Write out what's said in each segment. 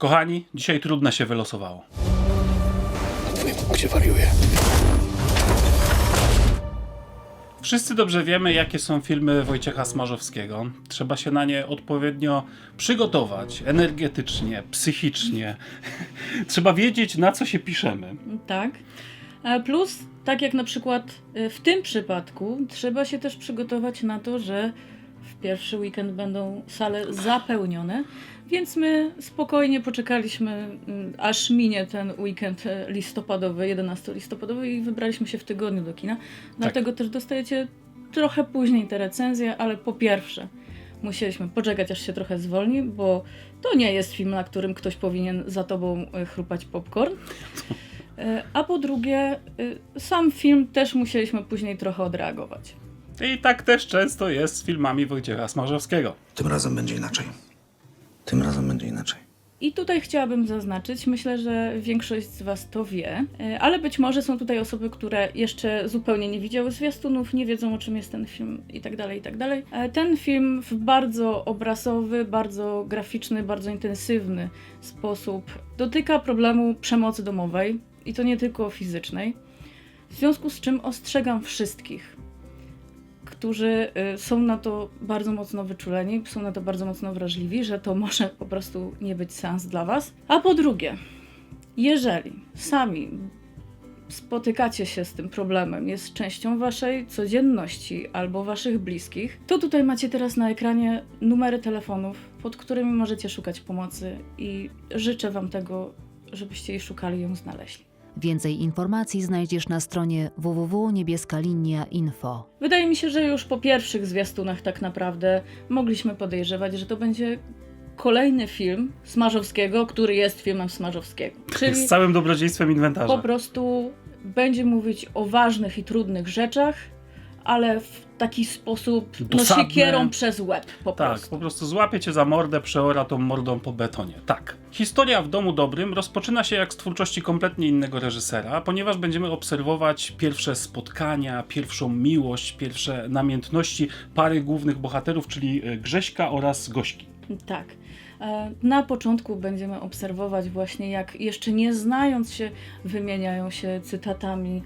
Kochani, dzisiaj trudne się wylosowało. Na twoim punkcie wariuję. Wszyscy dobrze wiemy, jakie są filmy Wojciecha Smarzowskiego. Trzeba się na nie odpowiednio przygotować, energetycznie, psychicznie. Trzeba wiedzieć, na co się piszemy. Tak. Plus, tak jak na przykład e, w tym przypadku, trzeba się też przygotować na to, że w pierwszy weekend będą sale zapełnione, więc my spokojnie poczekaliśmy, mm, aż minie ten weekend listopadowy, 11 listopadowy i wybraliśmy się w tygodniu do kina. Dlatego też dostajecie trochę później te recenzje, ale po pierwsze musieliśmy poczekać, aż się trochę zwolni, bo to nie jest film, na którym ktoś powinien za tobą e, chrupać popcorn. E, A po drugie, y, sam film też musieliśmy później trochę odreagować. I tak też często jest z filmami Wojciecha Smarzowskiego. Tym razem będzie inaczej. Tym razem będzie inaczej. I tutaj chciałabym zaznaczyć, myślę, że większość z Was to wie, y, ale być może są tutaj osoby, które jeszcze zupełnie nie widziały zwiastunów, nie wiedzą o czym jest ten film i tak dalej, i tak. E, Ten film w bardzo obrazowy, bardzo graficzny, bardzo intensywny sposób dotyka problemu przemocy domowej i to nie tylko fizycznej. W związku z czym ostrzegam wszystkich, którzy y, są na to bardzo mocno wyczuleni, są na to bardzo mocno wrażliwi, że to może po prostu nie być sens dla Was. A po drugie, jeżeli sami spotykacie się z tym problemem, jest częścią Waszej codzienności albo Waszych bliskich, to tutaj macie teraz na ekranie numery telefonów, pod którymi możecie szukać pomocy i życzę Wam tego, żebyście jej szukali i ją znaleźli. Więcej informacji znajdziesz na stronie www.niebieskalinia.info. Wydaje mi się, że już po pierwszych zwiastunach tak naprawdę mogliśmy podejrzewać, że to będzie kolejny film Smarzowskiego, który jest filmem Smarzowskiego. Czyli Z całym dobrodziejstwem inwentarza. po prostu będzie mówić o ważnych i trudnych rzeczach, ale w taki sposób no, Dosadny. siekierą przez łeb po Tak, prostu. po prostu złapie cię za mordę, przeora tą mordą po betonie. Tak. Historia w Domu Dobrym rozpoczyna się jak z twórczości kompletnie innego reżysera, ponieważ będziemy obserwować pierwsze spotkania, pierwszą miłość, pierwsze namiętności pary głównych bohaterów, czyli e, Grześka oraz Gośki. Tak. E, Na początku będziemy obserwować właśnie, jak jeszcze nie znając się, wymieniają się cytatami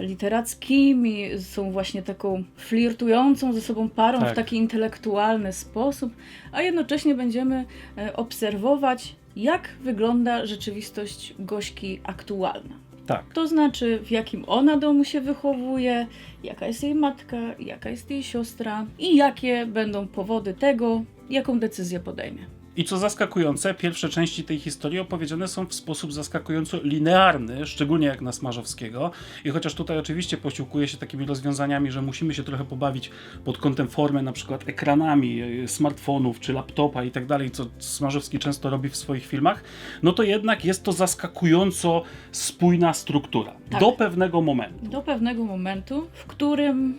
literackimi, są właśnie taką flirtującą ze sobą parą Tak. w taki intelektualny sposób, a jednocześnie będziemy e, obserwować, jak wygląda rzeczywistość Gośki aktualna. Tak. To znaczy, w jakim ona domu się wychowuje, jaka jest jej matka, jaka jest jej siostra i jakie będą powody tego, jaką decyzję podejmie. I co zaskakujące, pierwsze części tej historii opowiedziane są w sposób zaskakująco linearny, szczególnie jak na Smarzowskiego. I chociaż tutaj oczywiście posiłkuje się takimi rozwiązaniami, że musimy się trochę pobawić pod kątem formy, na przykład ekranami e, smartfonów czy laptopa i tak dalej, co Smarzowski często robi w swoich filmach, no to jednak jest to zaskakująco spójna struktura. Tak. Do pewnego momentu. Do pewnego momentu, w którym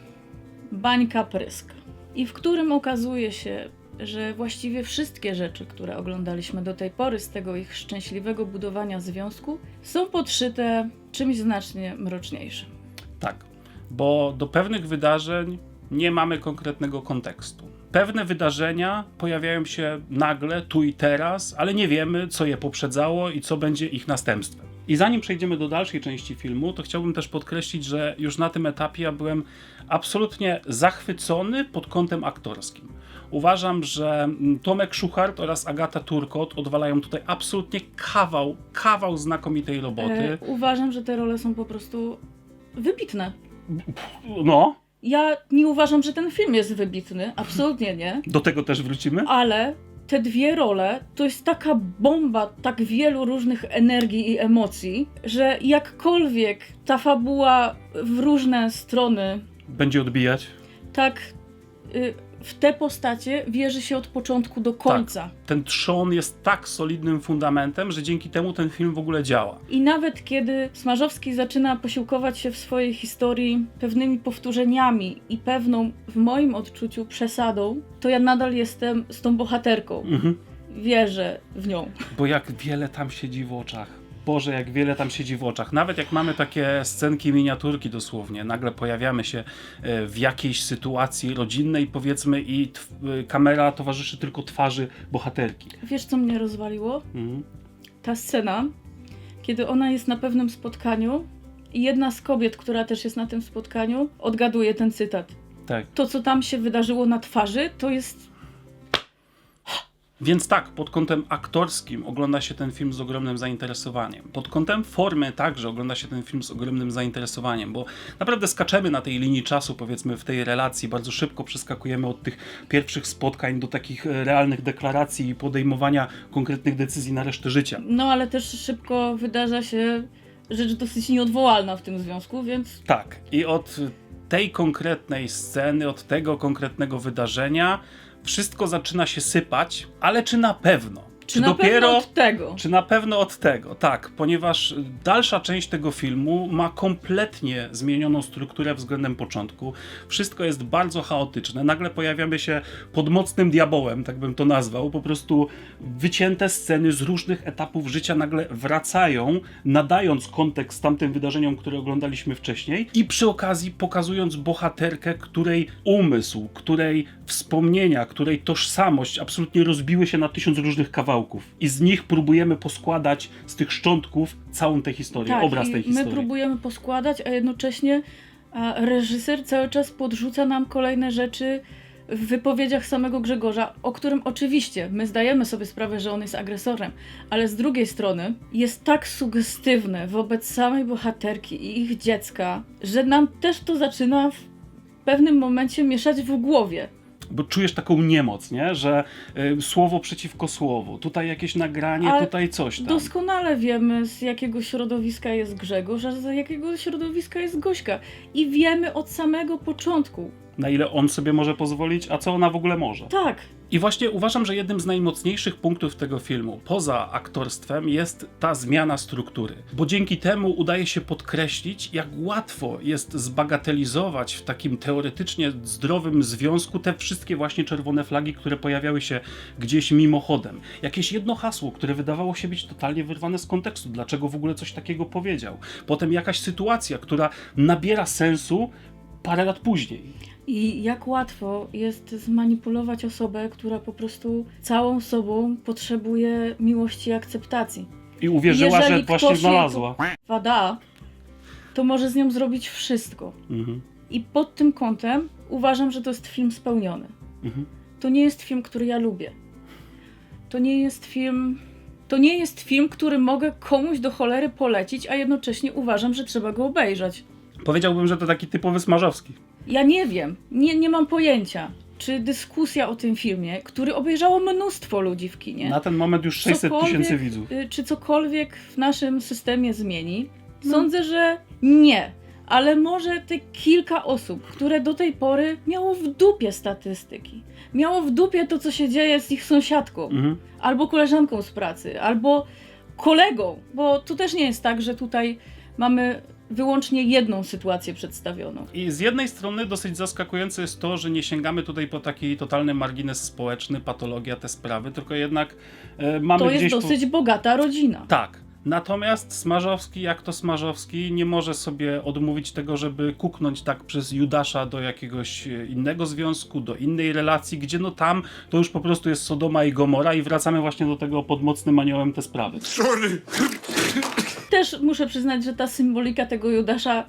bańka pryska i w którym okazuje się, że właściwie wszystkie rzeczy, które oglądaliśmy do tej pory z tego ich szczęśliwego budowania związku, są podszyte czymś znacznie mroczniejszym. Tak, bo do pewnych wydarzeń nie mamy konkretnego kontekstu. Pewne wydarzenia pojawiają się nagle, tu i teraz, ale nie wiemy, co je poprzedzało i co będzie ich następstwem. I zanim przejdziemy do dalszej części filmu, to chciałbym też podkreślić, że już na tym etapie ja byłem absolutnie zachwycony pod kątem aktorskim. Uważam, że mm, Tomek Szuchart oraz Agata Turkot odwalają tutaj absolutnie kawał, kawał znakomitej roboty. E, uważam, że te role są po prostu wybitne. No, Ja nie uważam, że ten film jest wybitny, absolutnie nie, do tego też wrócimy. ale te dwie role to jest taka bomba tak wielu różnych energii i emocji, że jakkolwiek ta fabuła w różne strony Będzie odbijać. tak y, w te postacie wierzy się od początku do końca. ten trzon jest tak solidnym fundamentem, że dzięki temu ten film w ogóle działa. I nawet kiedy Smarzowski zaczyna posiłkować się w swojej historii pewnymi powtórzeniami i pewną, w moim odczuciu, przesadą, to ja nadal jestem z tą bohaterką. Mhm. Wierzę w nią. Bo jak wiele tam siedzi w oczach. Boże, jak wiele tam siedzi w oczach. Nawet jak mamy takie scenki, miniaturki dosłownie, nagle pojawiamy się e, w jakiejś sytuacji rodzinnej, powiedzmy, i e, kamera towarzyszy tylko twarzy bohaterki. Wiesz, co mnie rozwaliło? Mhm. Ta scena, kiedy ona jest na pewnym spotkaniu i jedna z kobiet, która też jest na tym spotkaniu, odgaduje ten cytat. Tak. To, co tam się wydarzyło na twarzy, to jest Więc tak, pod kątem aktorskim ogląda się ten film z ogromnym zainteresowaniem. Pod kątem formy także ogląda się ten film z ogromnym zainteresowaniem, bo naprawdę skaczemy na tej linii czasu, powiedzmy, w tej relacji. Bardzo szybko przeskakujemy od tych pierwszych spotkań do takich e, realnych deklaracji i podejmowania konkretnych decyzji na resztę życia. No, ale też szybko wydarza się rzecz dosyć nieodwołalna w tym związku, więc Tak, i od tej konkretnej sceny, od tego konkretnego wydarzenia wszystko zaczyna się sypać, ale czy na pewno? Czy, na pewno od tego? Czy na pewno od tego? Tak, ponieważ dalsza część tego filmu ma kompletnie zmienioną strukturę względem początku. Wszystko jest bardzo chaotyczne. Nagle pojawiamy się pod mocnym diabołem, tak bym to nazwał. Po prostu wycięte sceny z różnych etapów życia nagle wracają, nadając kontekst tamtym wydarzeniom, które oglądaliśmy wcześniej i przy okazji pokazując bohaterkę, której umysł, której wspomnienia, której tożsamość absolutnie rozbiły się na tysiąc różnych kawałków. I z nich próbujemy poskładać z tych szczątków całą tę historię, Tak, obraz tej my historii. próbujemy poskładać, a jednocześnie reżyser cały czas podrzuca nam kolejne rzeczy w wypowiedziach samego Grzegorza, o którym oczywiście my zdajemy sobie sprawę, że on jest agresorem, ale z drugiej strony jest tak sugestywny wobec samej bohaterki i ich dziecka, że nam też to zaczyna w pewnym momencie mieszać w głowie. Bo czujesz taką niemoc, nie? że y, słowo przeciwko słowu, tutaj jakieś nagranie, Ale tutaj coś tam. Doskonale wiemy, z jakiego środowiska jest Grzegorz, a z jakiego środowiska jest Gośka. I wiemy od samego początku. Na ile on sobie może pozwolić, a co ona w ogóle może. Tak, I właśnie uważam, że jednym z najmocniejszych punktów tego filmu, poza aktorstwem, jest ta zmiana struktury. Bo dzięki temu udaje się podkreślić, jak łatwo jest zbagatelizować w takim teoretycznie zdrowym związku te wszystkie właśnie czerwone flagi, które pojawiały się gdzieś mimochodem. Jakieś jedno hasło, które wydawało się być totalnie wyrwane z kontekstu. Dlaczego w ogóle coś takiego powiedział? Potem jakaś sytuacja, która nabiera sensu parę lat później. I jak łatwo jest zmanipulować osobę, która po prostu całą sobą potrzebuje miłości i akceptacji. I uwierzyła, Jeżeli że właśnie ktoś jej znalazła. Wada, to może z nią zrobić wszystko. Mhm. I pod tym kątem uważam, że to jest film spełniony. Mhm. To nie jest film, który ja lubię. To nie jest film. To nie jest film, który mogę komuś do cholery polecić, a jednocześnie uważam, że trzeba go obejrzeć. Powiedziałbym, że to taki typowy smażowski. Ja nie wiem, nie, nie mam pojęcia, czy dyskusja o tym filmie, który obejrzało mnóstwo ludzi w kinie, Na ten moment już 600 Cokolwiek- tysięcy widzów. y, czy cokolwiek w naszym systemie zmieni. Sądzę, że nie. Ale może te kilka osób, które do tej pory miało w dupie statystyki, miało w dupie to, co się dzieje z ich sąsiadką, Mhm. albo koleżanką z pracy, albo kolegą, bo to też nie jest tak, że tutaj mamy wyłącznie jedną sytuację przedstawioną. I z jednej strony dosyć zaskakujące jest to, że nie sięgamy tutaj po taki totalny margines społeczny, patologia, te sprawy, tylko jednak e, mamy To jest gdzieś... dosyć bogata rodzina. Po... Tak. Natomiast Smarzowski, jak to Smarzowski, nie może sobie odmówić tego, żeby kuknąć tak przez Judasza do jakiegoś e, innego związku, do innej relacji, gdzie no tam to już po prostu jest Sodoma i Gomora i wracamy właśnie do tego pod mocnym aniołem te sprawy. Też muszę przyznać, że ta symbolika tego Judasza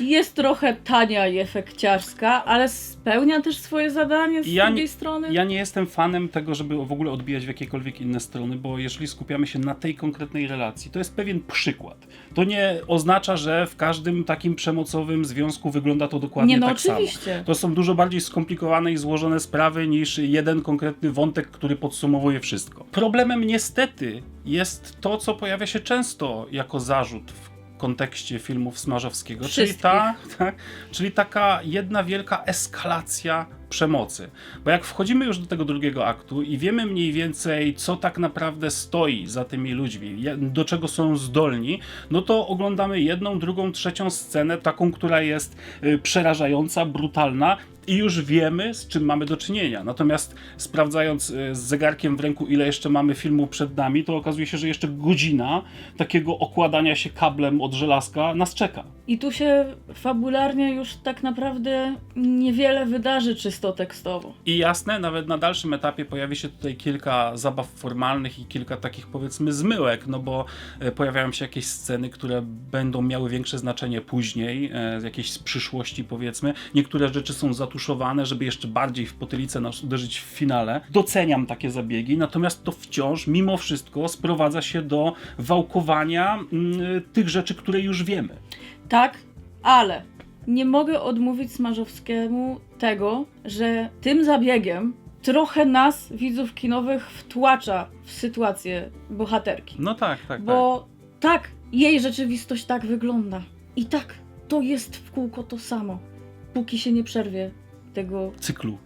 jest trochę tania i efekciarska, ale spełnia też swoje zadanie z Ja nie- drugiej strony. Ja nie jestem fanem tego, żeby w ogóle odbijać w jakiekolwiek inne strony, bo jeżeli skupiamy się na tej konkretnej relacji, to jest pewien przykład. To nie oznacza, że w każdym takim przemocowym związku wygląda to dokładnie Nie, no tak samo. oczywiście. To są dużo bardziej skomplikowane i złożone sprawy niż jeden konkretny wątek, który podsumowuje wszystko. Problemem niestety jest to, co pojawia się często jako zarzut w kontekście filmów Smarzowskiego, czyli, ta, tak, czyli taka jedna wielka eskalacja przemocy. Bo jak wchodzimy już do tego drugiego aktu i wiemy mniej więcej, co tak naprawdę stoi za tymi ludźmi, do czego są zdolni, no to oglądamy jedną, drugą, trzecią scenę, taką, która jest y, przerażająca, brutalna i już wiemy, z czym mamy do czynienia. Natomiast sprawdzając y, z zegarkiem w ręku, ile jeszcze mamy filmu przed nami, to okazuje się, że jeszcze godzina takiego okładania się kablem od żelazka nas czeka. I tu się fabularnie już tak naprawdę niewiele wydarzy czysto tekstowo. I jasne, nawet na dalszym etapie pojawi się tutaj kilka zabaw formalnych i kilka takich powiedzmy zmyłek, no bo e, pojawiają się jakieś sceny, które będą miały większe znaczenie później, e, jakieś z przyszłości powiedzmy. Niektóre rzeczy są zatuszowane, żeby jeszcze bardziej w potylicę nas uderzyć w finale. Doceniam takie zabiegi, natomiast to wciąż, mimo wszystko, sprowadza się do wałkowania mm, tych rzeczy, które już wiemy. Tak, ale nie mogę odmówić Smarzowskiemu tego, że tym zabiegiem trochę nas, widzów kinowych, wtłacza w sytuację bohaterki. No tak, tak, tak. Bo tak, jej rzeczywistość tak wygląda. I tak, to jest w kółko to samo. Póki się nie przerwie tego. Cyklu,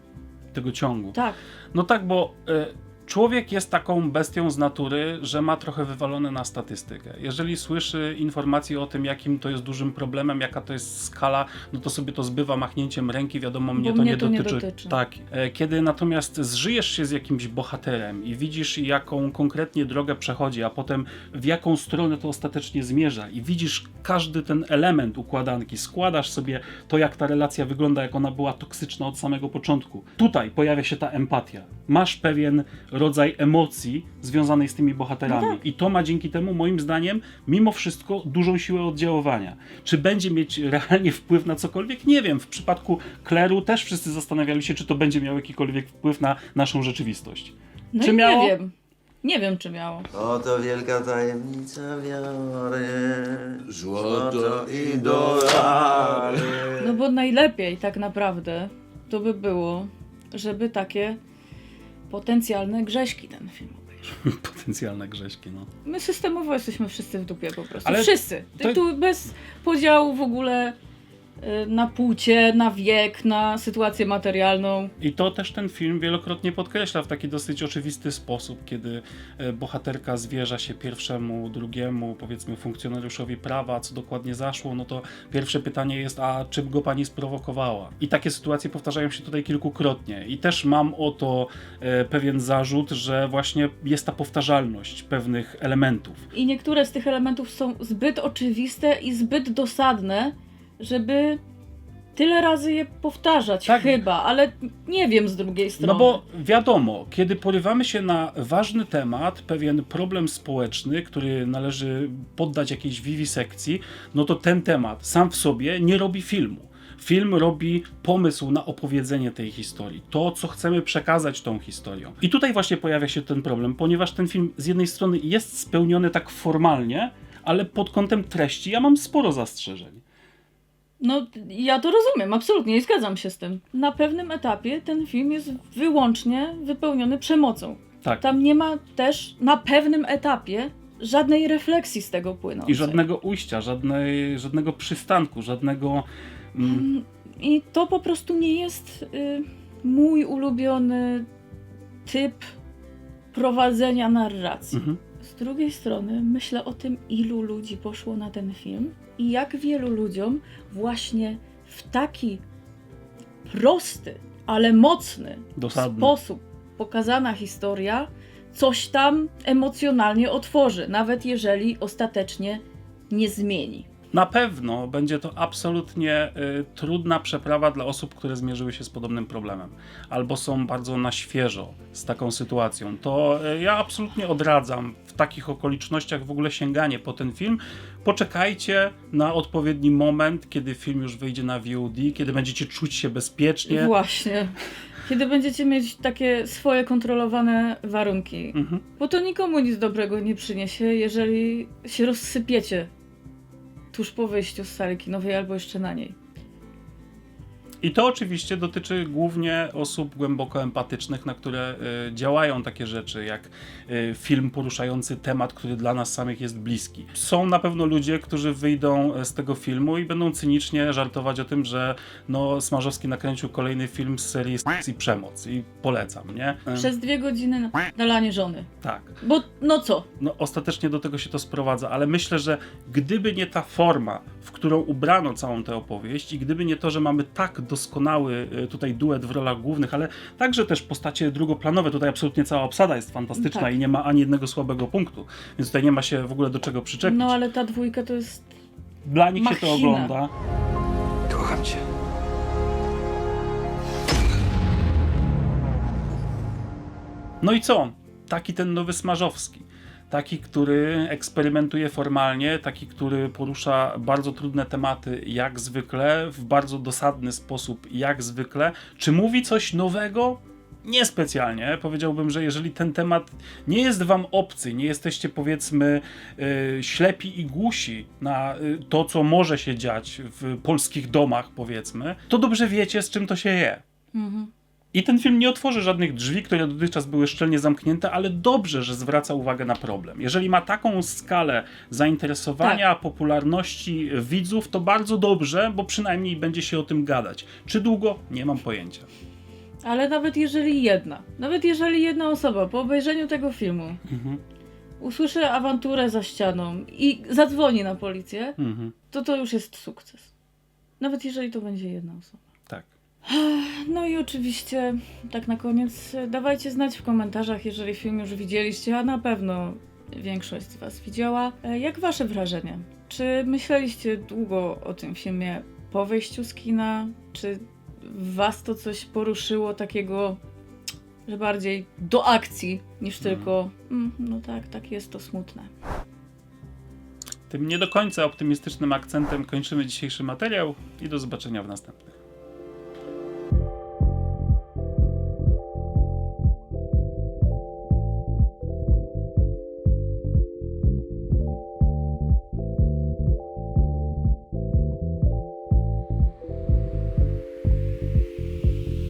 tego ciągu. Tak. No tak, bo y, człowiek jest taką bestią z natury, że ma trochę wywalone na statystykę. Jeżeli słyszy informacje o tym, jakim to jest dużym problemem, jaka to jest skala, no to sobie to zbywa machnięciem ręki, wiadomo, mnie to, mnie nie, to nie dotyczy. dotyczy. Tak. E, Kiedy natomiast zżyjesz się z jakimś bohaterem i widzisz, jaką konkretnie drogę przechodzi, a potem w jaką stronę to ostatecznie zmierza i widzisz każdy ten element układanki, składasz sobie to, jak ta relacja wygląda, jak ona była toksyczna od samego początku. Tutaj pojawia się ta empatia. Masz pewien rodzaj emocji związanej z tymi bohaterami. No tak. I to ma dzięki temu, moim zdaniem, mimo wszystko dużą siłę oddziaływania. Czy będzie mieć realnie wpływ na cokolwiek? Nie wiem. W przypadku Kleru też wszyscy zastanawiali się, czy to będzie miało jakikolwiek wpływ na naszą rzeczywistość. No Czy miało? nie wiem. Nie wiem, czy miało. Oto wielka tajemnica wiary. Złoto i dolary. No bo najlepiej tak naprawdę to by było, żeby takie potencjalne grześki ten film. Potencjalne grześki, no. My systemowo jesteśmy wszyscy w dupie po prostu. Ale wszyscy. to- Tu bez podziału w ogóle na płcie, na wiek, na sytuację materialną. I to też ten film wielokrotnie podkreśla w taki dosyć oczywisty sposób, kiedy e, bohaterka zwierza się pierwszemu, drugiemu, powiedzmy funkcjonariuszowi prawa, co dokładnie zaszło, no to pierwsze pytanie jest, a czym go pani sprowokowała? I takie sytuacje powtarzają się tutaj kilkukrotnie. I też mam o to e, pewien zarzut, że właśnie jest ta powtarzalność pewnych elementów. I niektóre z tych elementów są zbyt oczywiste i zbyt dosadne, żeby tyle razy je powtarzać Tak. chyba, ale nie wiem z drugiej strony. No bo wiadomo, kiedy porywamy się na ważny temat, pewien problem społeczny, który należy poddać jakiejś wiwisekcji, no to ten temat sam w sobie nie robi filmu. Film robi pomysł na opowiedzenie tej historii, to co chcemy przekazać tą historią. I tutaj właśnie pojawia się ten problem, ponieważ ten film z jednej strony jest spełniony tak formalnie, ale pod kątem treści ja mam sporo zastrzeżeń. No, ja to rozumiem, absolutnie i zgadzam się z tym. Na pewnym etapie ten film jest wyłącznie wypełniony przemocą. Tak. Tam nie ma też na pewnym etapie żadnej refleksji z tego płynącej. I żadnego ujścia, żadnej, żadnego przystanku, żadnego. Mm, I to po prostu nie jest y, mój ulubiony typ prowadzenia narracji. mhm. Z drugiej strony myślę o tym, ilu ludzi poszło na ten film i jak wielu ludziom właśnie w taki prosty, ale mocny Dosadny. sposób pokazana historia coś tam emocjonalnie otworzy, nawet jeżeli ostatecznie nie zmieni. Na pewno będzie to absolutnie y, trudna przeprawa dla osób, które zmierzyły się z podobnym problemem, albo są bardzo na świeżo z taką sytuacją. To y, ja absolutnie odradzam w takich okolicznościach w ogóle sięganie po ten film. Poczekajcie na odpowiedni moment, kiedy film już wyjdzie na VOD, kiedy będziecie czuć się bezpiecznie. Właśnie. Kiedy będziecie mieć takie swoje kontrolowane warunki. Mhm. Bo to nikomu nic dobrego nie przyniesie, jeżeli się rozsypiecie tuż po wyjściu z sali kinowej albo jeszcze na niej. I to oczywiście dotyczy głównie osób głęboko empatycznych, na które y, działają takie rzeczy, jak y, film poruszający temat, który dla nas samych jest bliski. Są na pewno ludzie, którzy wyjdą e, z tego filmu i będą cynicznie żartować o tym, że no, Smarzowski nakręcił kolejny film z serii i Przemoc i polecam, nie? E, Przez dwie godziny na dalanie żony. Tak. Bo no co? no, ostatecznie do tego się to sprowadza, ale myślę, że gdyby nie ta forma, w którą ubrano całą tę opowieść i gdyby nie to, że mamy tak doskonały y, tutaj duet w rolach głównych, ale także też postacie drugoplanowe, tutaj absolutnie cała obsada jest fantastyczna Tak. i nie ma ani jednego słabego punktu, więc tutaj nie ma się w ogóle do czego przyczepić. No ale ta dwójka to jest Dla nich się to machina. ogląda. Kocham cię. No i co? Taki ten nowy Smarzowski. Taki, który eksperymentuje formalnie, taki, który porusza bardzo trudne tematy, jak zwykle, w bardzo dosadny sposób, jak zwykle. Czy mówi coś nowego? Niespecjalnie. Powiedziałbym, że jeżeli ten temat nie jest wam obcy, nie jesteście powiedzmy y, ślepi i głusi na y, to, co może się dziać w polskich domach, powiedzmy, to dobrze wiecie, z czym to się je. I ten film nie otworzy żadnych drzwi, które dotychczas były szczelnie zamknięte, ale dobrze, że zwraca uwagę na problem. Jeżeli ma taką skalę zainteresowania, popularności widzów, to bardzo dobrze, bo przynajmniej będzie się o tym gadać. Czy długo? Nie mam pojęcia. Ale nawet jeżeli jedna, nawet jeżeli jedna osoba po obejrzeniu tego filmu Mhm. usłyszy awanturę za ścianą i zadzwoni na policję, Mhm. to to już jest sukces. Nawet jeżeli to będzie jedna osoba. No i oczywiście, tak na koniec, dawajcie znać w komentarzach, jeżeli film już widzieliście, a na pewno większość z Was widziała. E, Jak Wasze wrażenie? Czy myśleliście długo o tym filmie po wyjściu z kina? Czy Was to coś poruszyło takiego, że bardziej do akcji niż tylko mm, no tak, tak jest to smutne. Tym nie do końca optymistycznym akcentem kończymy dzisiejszy materiał i do zobaczenia w następnych.